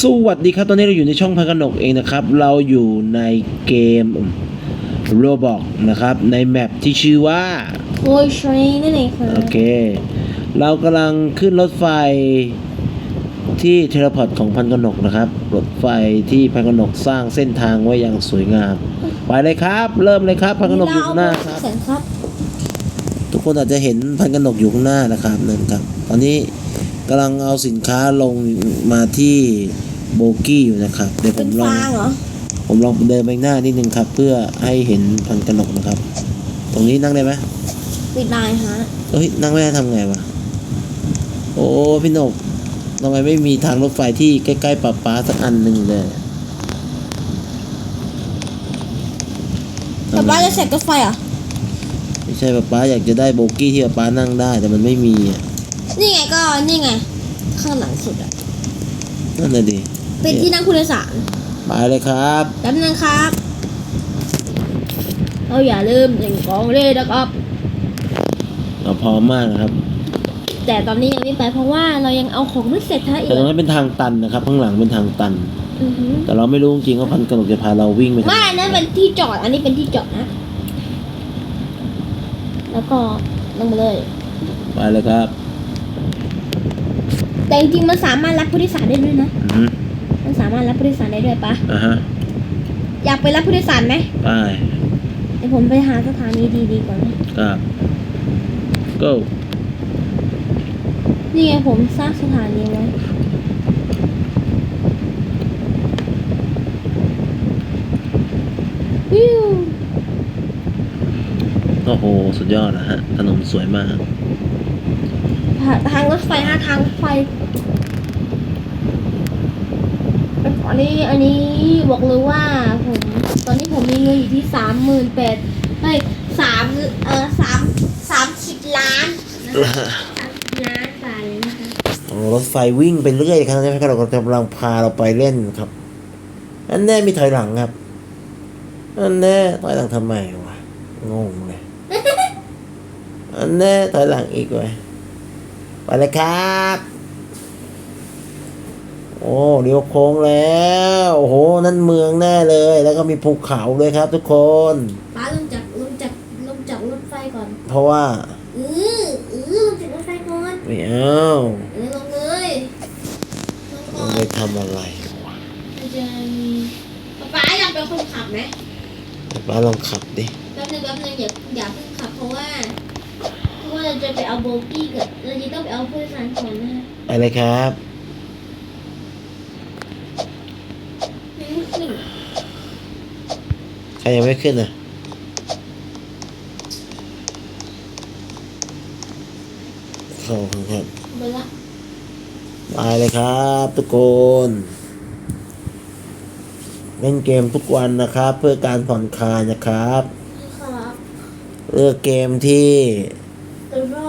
สวัสดีครับ ตอนนี้เราอยู่ในช่องพันกนกเองนะครับ เราอยู่ในเกม Roblox นะครับ ในแมปที่ชื่อว่าโคยเทรนนั่นเองค่ะโอเค เรากำลังขึ้นรถไฟที่เทเลพอร์ตของพันกนกนะครับ รถไฟที่พันกนกสร้างเส้นทางไว้อย่างสวยงาม ไปเลยครับ เริ่มเลยครับ พันกนกอยู่ข้างหน้าครับเสร็จครับทุกคนอาจจะเห็นพันกนกอยู่ข้างหน้านะครับนั่นครับ ตอนนี้ กำลังเอาสินค้าลงมาที่โบกี้อยู่นะครับ เดี๋ยวผเป็นมลอง ฟางเหรอ ผมลองเดินไปข้างหน้านิดนึงครับ เพื่อให้เห็นพันกนกนะครับ ตรงนี้นั่งได้ไหมปิดได้ฮะเอ้ยนั่งไม่ได้ทำไงวะโอ้พี่นกทำไมไม่มีทางรถไฟที่ใกล้ๆป่าป้าสักอันหนึ่งเลยแต่บ้านจะเสร็จรถไฟเหรอไม่ใช่ป่าป้าอยากจะได้โบกี้ที่ป่าป้านั่งได้ แต่มันไม่มีอะ นี่ไงก็นี่ไง ข้างหลังสุดอะนั่นน่ะดิเป็นที่นั่งผู้โดยสารไปเลยครับแป๊บนึงครับ เราอย่าลืมอย่างกองเลยนะครับ เราพร้อมมากนะครับ แต่ตอนนี้ยังไม่ไปเพราะว่าเรายังเอาของไม่เสร็จฮะอีแต่กตรงนั้นเป็นทางตันนะครับ ข้างหลังเป็นทางตันอือหือแต่เราไม่รู้จริงๆว่าพันกนกจะพาเราวิ่งไปทางไม่ไหนอันนั้นเป็นที่จอด อันนี้เป็นที่จอดนะ แล้วก็ลงมาเลย ไปเลยครับ แต่จริงๆมันสามารถรับผู้โดยสารได้ด้วยนะ อือฮึมันสามารถรับผู้โดยสารได้ด้วยปะอ่าฮะอยากไปรับผู้โดยสารไหมไปเดี๋ยวผมไปหาสถานีดีๆก่อนนะ ครับ go นี่ไงผมสร้างสถานีไว้วิว โอ้โห สุดยอดนะฮะถนนสวยมาก ทางรถไฟฮะทางรถไฟอันนี้อันนี้บอกเลยว่าผมตอนนี้ผมมีเงินอยู่ที่สามหมื่นแปดเฮ้ยสามเออสามสามสิบล้านนะคะล้านบาทเลยนะคะรถไฟวิ่งไปเรื่อยครับที่เรากำลังพาเราไปเล่นครับ อันแน่มีถอยหลังครับ อันแน่ถอยหลังทำไมวะงงเลยอันแน่ถอยหลังอีกว้ ไปเลยครับ โอ้เลี้ยวโค้งแล้วโอ้โหนั่นเมืองแน่เลย แล้วก็มีภูเขาเลยครับ ทุกคนป้าลงจากลงจากลงจากรถไฟก่อนเพราะว่าเออเอลงจากรถไฟก่อนไม่เอาเออลงเลยลงก่มัอนนไปทำอะไรวะจะมีป้าอยากเป็นคนขับไหมป้าลองขับดิแป๊บนึงแป๊บนึงอย่าอย่าเพิ่งขับเพราะว่า เพราะว่าเราจะไปเอาโบกี้กับเราจะต้องไปเอาผู้โดยสารก่อนนะฮะไปเลยครับไม่ขึ้นใครยังไม่ขึ้นอะขอบคุณครับไปละไปเลยครับทุกคนเล่นเกมทุกวันนะครับ เพื่อการผ่อนคลายนะครับ ครับ เลือกเกมที่แล้วก็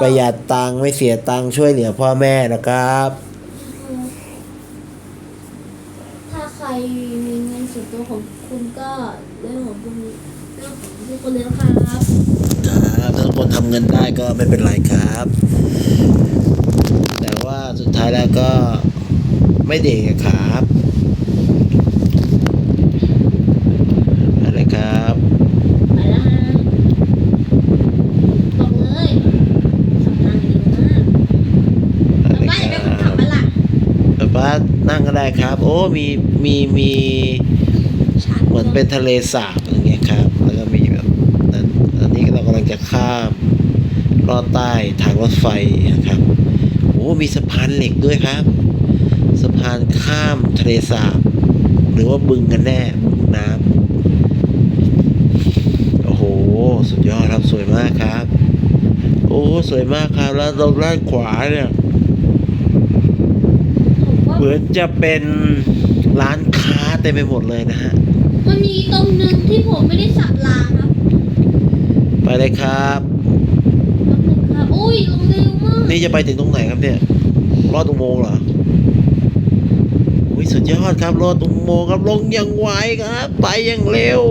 ประหยัดตังค์ไม่เสียตังค์ช่วยเหลือพ่อแม่นะครับ ถ้าใครมีเงินส่วนตัวของคุณก็เรื่องของคุณเรื่องของทุกคนเลยนะครับครับถ้าทุกคนทำเงินได้ก็ไม่เป็นไรครับ แต่ว่าสุดท้ายแล้วก็ไม่เด็กอะครับอะไรครับ ไปละฮะบอกเลยสำคัญดีมาก อะไร ป้า ค จะเป็นคน รั ขับบ มาล่ะ ป้า นั่งก็ได้ครับ โอ้มีมีมีชาร์จเหมือนเป็นทะเลสาบอย่างเงี้ยครับ แล้วก็มีแบบนั้นอันนี้เรากำลังจะข้ามลอดใต้ทางรถไฟนะครับโอ้มีสะพานเหล็กด้วยครับ สะพานข้ามทะเลสาบ หรือว่าบึงกันแน่บึงน้ำโอ้โห สุดยอดครับสวยมากครับ โอ้สวยมากครับแล้วตรงด้านขวาเนี่ยผ มว่าเหมือนจะเป็นร้านค้าเต็มไปหมดเลยนะฮะ มันมีตรงหนึ่งที่ผมไม่ได้สับรางครับไปเลยครับแป๊บนึงครับอุ้ยลงเร็วมากนี่จะไปถึงตรงไหนครับเนี่ยรอดอุโมงค์เหรออุ้ยสุดยอดครับรอดอุโมงค์ครับลงอย่างไวครับ ไปอย่างเร็ว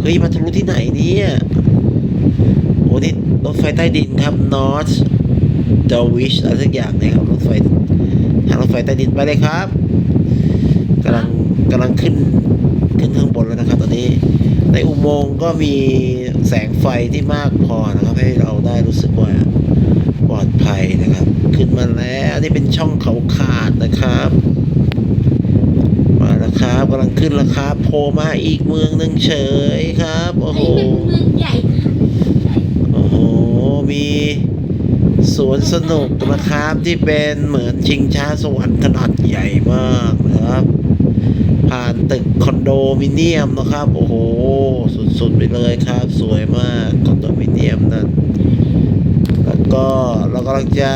เฮ้ยมาทะลุที่ไหนเนี่ยโอ้นี่รถไฟใต้ดินครับ North d a w i s h อะไรสักอย่างเนะครับรถไฟ ทางรถไฟใต้ดินไปเลยครับกำลังกำลังขึ้นขึ้นข้างบนแล้วนะครับ ตอนนี้ ในอุโมงค์ก็มีแสงไฟที่มากพอนะครับ ให้เราได้รู้สึกว่าปลอดภัยนะครับ ขึ้นมาแล้วนี่เป็นช่องเขาขาดนะครับมาแล้วครับกำลังขึ้นแล้วครับโผล่มาอีกเมืองหนึ่งเฉยครับโอ้อันโหนี้เป็นเมืองใหญ่นะคะใหญ่โอ้โหมี สวนสนุกนะครับ ที่เป็นเหมือนชิงช้าสวรรค์ขนาดใหญ่มากนะครับ ผ่านตึกคอนโดมิเนียมนะครับ โอ้โห สุดๆไปเลยครับ สวยมากคอนโดมิเนียมนั่นแล้วก็เรากำลังจะ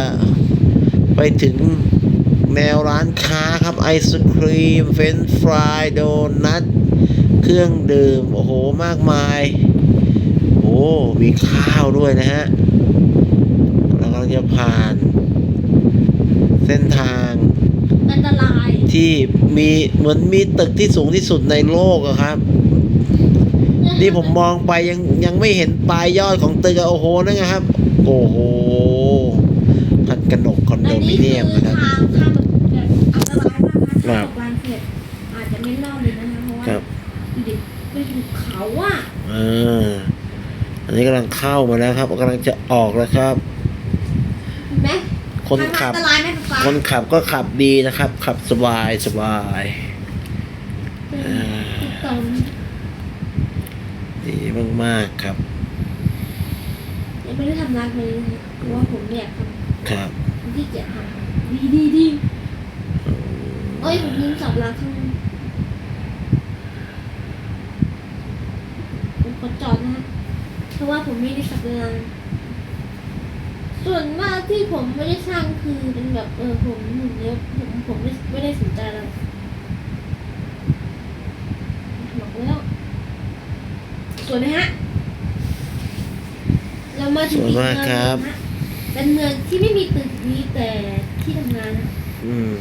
ไปถึงแนวร้านค้าครับไอศครีม เฟรนช์ฟรายโดนัทเครื่องดื่ม โอ้โห มากมาย โอ้ มีข้าวด้วยนะฮะ จะผ่าน เส้นทางอันตรายที่มีเหมือนมีตึกที่สูงที่สุดในโลกอะครับ นี่ผมมองไปยังยังไม่เห็นปลายยอดของตึกอะโอ้โหนั่นไงครับ โอ้โหพันกนกคอนโดมิเนียมนะครับอันนี้คือทางทางแบบอันตรายมากนะครัถ้าบตกบางเขตอาจจะไม่รอดเลยนะคะเพราะว่าครับเด็กเป็นภูเขาอะอ่าอันนี้กำลังเข้ามาแล้วครับกำลังจะออกแล้วครับเห็นไหม คนขับทางอันตรายไหมฟ้าคนขับก็ขับดีนะครับ ขับสบายสบายอ่าตรงดีมากๆครับยังไม่ได้ทำร้านเลยนะคะเพราะว่าผมเนี่ยทครับำผมที่เกียจทำดีดีดีเอ้ยผมลืมสับร้านข้างผมขอจอดนะฮะเพราะว่าผมไม่ได้สับร้าน ส่วนมากที่ผมไม่ได้สร้างคือเป็นแบบเออผมหมุนเนี้ยผมผมไม่ไม่ได้สนใจอะไรบอกแล้วสวยไหมฮะเรามาถึงอีกสวยเมืมาอกงหคนึ่รับงนะเป็นเมืองที่ไม่มีตึกนี้แต่ที่ทำงานนะ อืม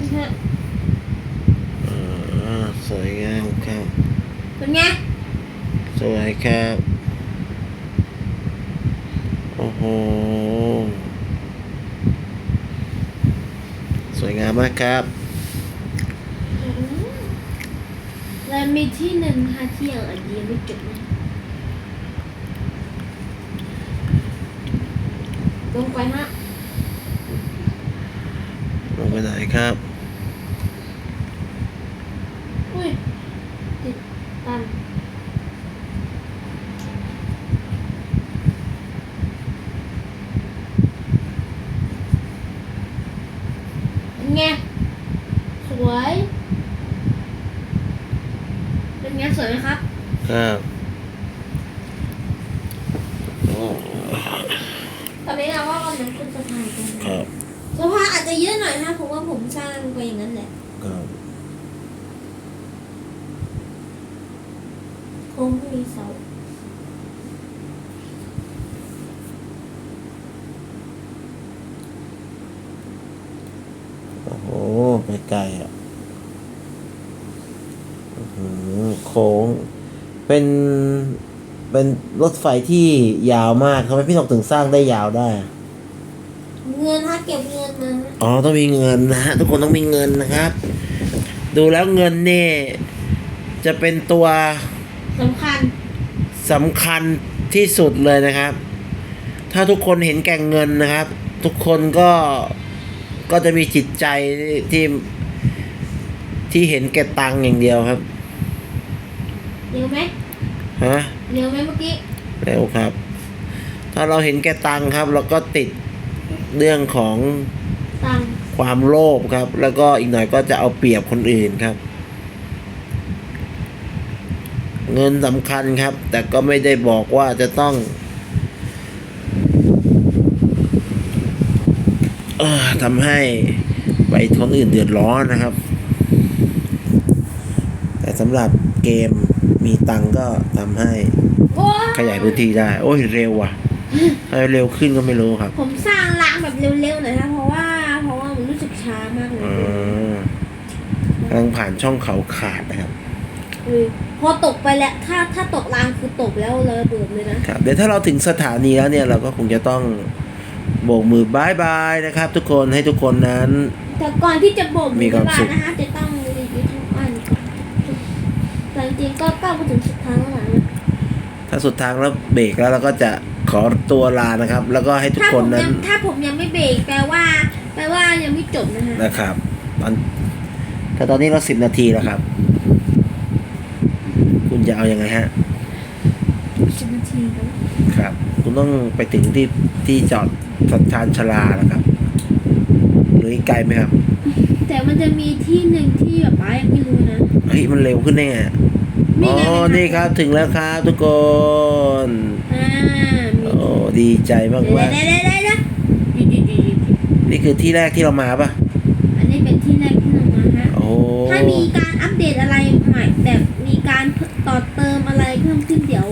นะฮะ อ่าสวยงามครับ เป็นไง สวยครับ โอ้โห สวยงามมากครับอืมและมีที่หนึ่งค่ะที่ยังอันดียังไม่จบนะลงไปฮะลงไปไหนครับ อุ้ยติดตันเป็นไง สวย เป็นไง สวยไหมครับครับโอ้ตอนนี้เราก็กำลังขึ้นสะพานกันครับสะพานอาจจะเยอะหน่อยนะเพราะว่าผมสร้างไปอย่างนั้นแหละครับคงไม่มีเสาโอ้โหไปไกลอะ อื้อหือ โค้ง เป็นเป็นรถไฟที่ยาวมากทำไมพี่นกถึงสร้างได้ยาวได้อะเงินถ้าเก็บเงินมาฮะอ๋อต้องมีเงินนะฮะทุกคนต้องมีเงินนะครับ ดูแล้วเงินนี่จะเป็นตัวสำคัญสำคัญที่สุดเลยนะครับ ถ้าทุกคนเห็นแก่เงินนะครับ ทุกคนก็ก็จะมีจิตใจที่ที่เห็นแก่ตังค์อย่างเดียวครับ เร็วไหมฮะเร็วไหมเมื่อกี้เร็วครับ ถ้าเราเห็นแก่ตังค์ครับ เราก็ติดเรื่องของตังค์ความโลภครับ แล้วก็อีกหน่อยก็จะเอาเปรียบคนอื่นครับ เงินสำคัญครับ แต่ก็ไม่ได้บอกว่าจะต้องเออทำให้ไปคนอื่นเดือดร้อนนะครับ แต่สำหรับ เกม มีตังค์ก็ทำให้โอ้ขยายพื้นที่ได้ โอ้ยเร็วว่ะทำไมเร็วขึ้นก็ไม่รู้ครับ ผมสร้างร้านแบบเร็วๆหน่อยนะเพราะว่าเพราะว่ามันรู้สึกำลังผ่านช่องเขาขาดนะครับเออพอตกไปแล้วถ้าถ้าตกรางคือตกแล้วเลยเบิดเลยนะครับเดี๋ยวถ้าเราถึงสถานีแล้วเนี่ยเราก็คงจะต้องโบกมือบายบายนะครับ ทุกคนให้ทุกคนนั้น แต่ก่อนที่จะโบกมีความสุขบ้นนะคะจะต้องรีวิวทุกอันก่อน แต่จริงๆก็ก้าวมาถึงสุดทางแล้วนะถ้าสุดทางแล้วเบรกแล้วเราก็จะขอตัวลานะครับ แล้วก็ให้ทุกถ้าคผนมนั้ยันงถ้าผมยังไม่เบรกแปลว่า แปลว่ายังไม่จบนะฮะนะครับตอนแต่ตอนนี้เราสิบนาทีแล้วครับ คุณจะเอาอยัางไงฮะ สิบนาทีแล้วครับ คุณต้องไปถึงที่ที่จอดสัญชานชาลานะครับ หรืออีกไกลไหมครับแต่มันจะมีที่หนึ่งที่แบบป้ายังไม่รู้นะ เฮ้ยมันเร็วขึ้นได้ไงนี่ อ๋อไงนี่ครับถึงแล้วครับทุกคนอ่ามีโอ้ดีใจมากเดี๋ยวว่าเดี๋ยวเดี๋ยวเดี๋ยวเดี๋ยวดีดีดีดีนี่คือที่แรกที่เรามาปะอันนี้เป็นที่แรกที่เรามาฮะโอ้ถ้ามีการอัปเดตอะไรใหม่แบบมีการต่อเติมอะไรเพิ่มขึ้นเดี๋ยว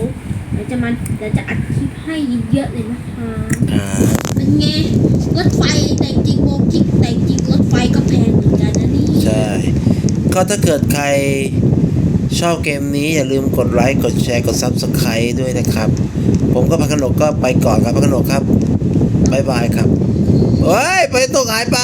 เดี๋ยวจะมาเดี๋ยวจะอัดคลิปให้เยอะเลยนะคะครับเป็นไงรถไฟแต่จริงโมกิกแต่จริงรถไฟก็แพงเหมือนกันนะนี่ใช่ก็ถ้าเกิดใคร ชอบเกมนี้อย่าลืมกดไลค์กดแชร์กด Subscribe ด้วยนะครับ ผมก็พักขนกก็ไปก่อนครับพักขนกครับบ๊ายบายครับเฮ้ย ไปตกหายไป